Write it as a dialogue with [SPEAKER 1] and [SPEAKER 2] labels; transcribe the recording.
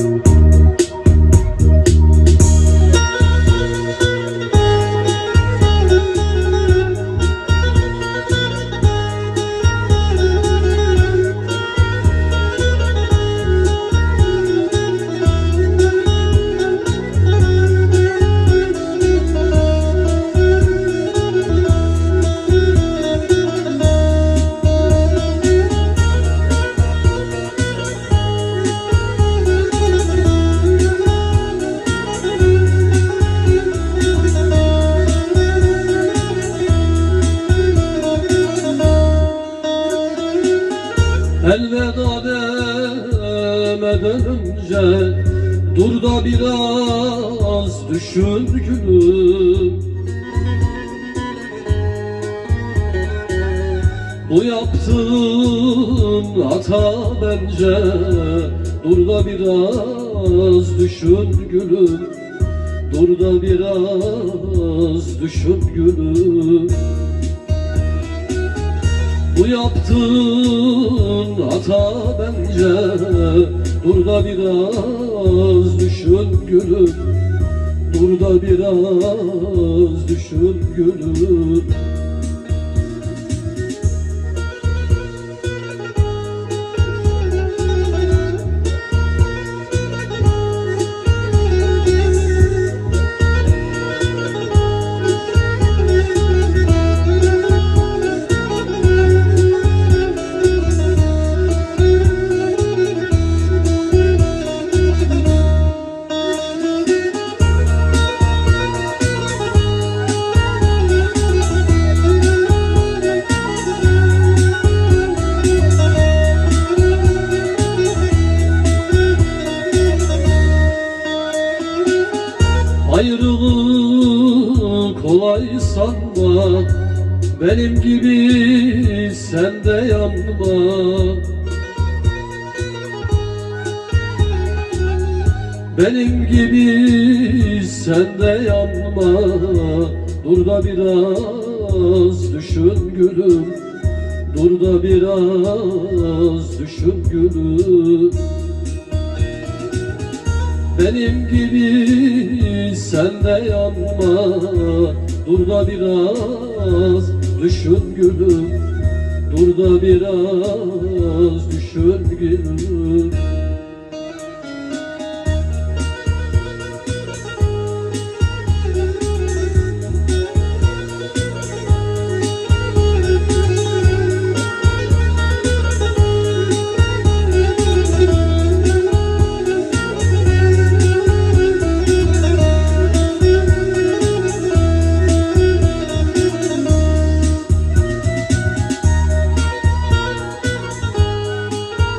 [SPEAKER 1] you demeden önce Dur da biraz düşün gülüm Bu yaptığın hata bence Dur da biraz düşün gülüm Dur da biraz düşün gülüm bu yaptığın hata bence. Dur da biraz düşün gülüm. Dur da biraz düşün gülüm Ayrılığı kolay sanma Benim gibi sen de yanma Benim gibi sen de yanma Dur da biraz düşün gülüm. Dur da biraz düşün gülüm. Benim gibi sen de yanma Dur da biraz düşün gülüm. Dur da biraz düşün gülüm